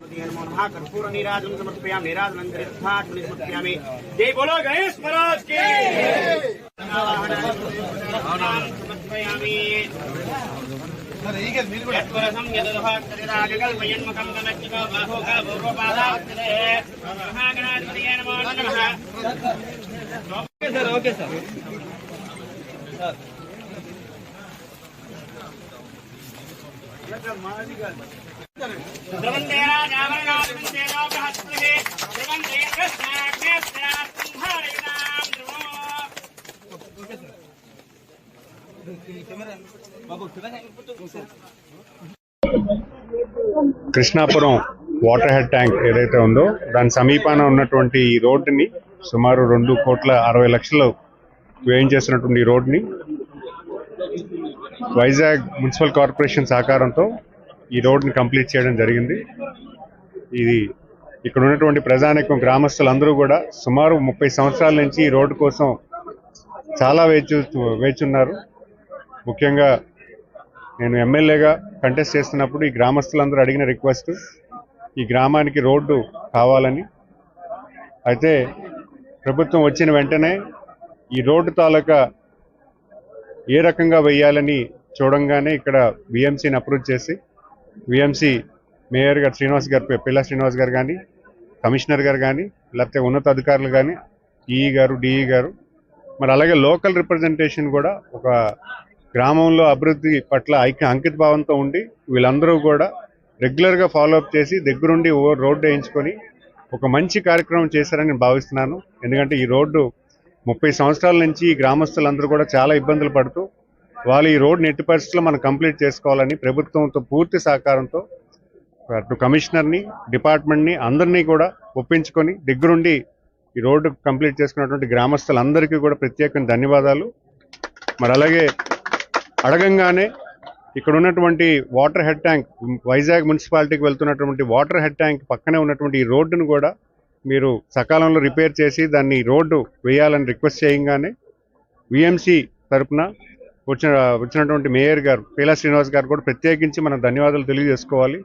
नमो कर्पूर नीराजन समर्पया नीराजन तीर्थाटन जय बोलो गणेश महाराज के okay sir okay sir Krishnapuram water head tank ఏదైతే ఉందో దాని సమీపాన ఉన్నటువంటి ఈ రోడ్డుని సుమారు రెండు కోట్ల అరవై లక్షలు వ్యయం చేసినటువంటి ఈ రోడ్డుని వైజాగ్ మున్సిపల్ కార్పొరేషన్ సహకారంతో ఈ రోడ్ని కంప్లీట్ చేయడం జరిగింది. ఇది ఇక్కడ ఉన్నటువంటి ప్రజానికం గ్రామస్తులందరూ కూడా సుమారు ముప్పై సంవత్సరాల నుంచి ఈ రోడ్డు కోసం చాలా వేచి వేచున్నారు. ముఖ్యంగా నేను ఎమ్మెల్యేగా కంటెస్ట్ చేస్తున్నప్పుడు ఈ గ్రామస్తులందరూ అడిగిన రిక్వెస్ట్ ఈ గ్రామానికి రోడ్డు కావాలని. అయితే ప్రభుత్వం వచ్చిన వెంటనే ఈ రోడ్డు తాలూకా ఏ రకంగా వేయాలని చూడంగానే ఇక్కడ విఎంసీని అప్రూవ్ చేసి విఎంసీ మేయర్ గారు శ్రీనివాస్ గారు పిల్ల శ్రీనివాస్ గారు కానీ కమిషనర్ గారు కానీ లేకపోతే ఉన్నతాధికారులు కానీ ఈఈ గారు డిఈ గారు మరి అలాగే లోకల్ రిప్రజెంటేషన్ కూడా ఒక గ్రామంలో అభివృద్ధి పట్ల ఐక్య అంకిత భావంతో ఉండి వీళ్ళందరూ కూడా రెగ్యులర్గా ఫాలోఅప్ చేసి దగ్గరుండి ఓ రోడ్డు వేయించుకొని ఒక మంచి కార్యక్రమం చేశారని నేను భావిస్తున్నాను. ఎందుకంటే ఈ రోడ్డు ముప్పై సంవత్సరాల నుంచి ఈ గ్రామస్తులందరూ కూడా చాలా ఇబ్బందులు పడుతూ వాళ్ళు ఈ రోడ్డు ఎట్టి పరిస్థితుల్లో మనం కంప్లీట్ చేసుకోవాలని ప్రభుత్వంతో పూర్తి సహకారంతో అటు కమిషనర్ని డిపార్ట్మెంట్ని అందరినీ కూడా ఒప్పించుకొని దగ్గరుండి ఈ రోడ్డు కంప్లీట్ చేసుకున్నటువంటి గ్రామస్తులందరికీ కూడా ప్రత్యేక ధన్యవాదాలు. మరి అలాగే అడగంగానే ఇక్కడ ఉన్నటువంటి వాటర్ హెడ్ ట్యాంక్ వైజాగ్ మున్సిపాలిటీకి వెళ్తున్నటువంటి వాటర్ హెడ్ ట్యాంక్ పక్కనే ఉన్నటువంటి ఈ రోడ్డును కూడా మీరు సకాలంలో రిపేర్ చేసి దాన్ని రోడ్డు వేయాలని రిక్వెస్ట్ చేయంగానే విఎంసి తరపున వచ్చిన వచ్చినటువంటి మేయర్ గారు పీలా శ్రీనివాస్ గారు కూడా ప్రత్యేకించి మనం ధన్యవాదాలు తెలియజేసుకోవాలి.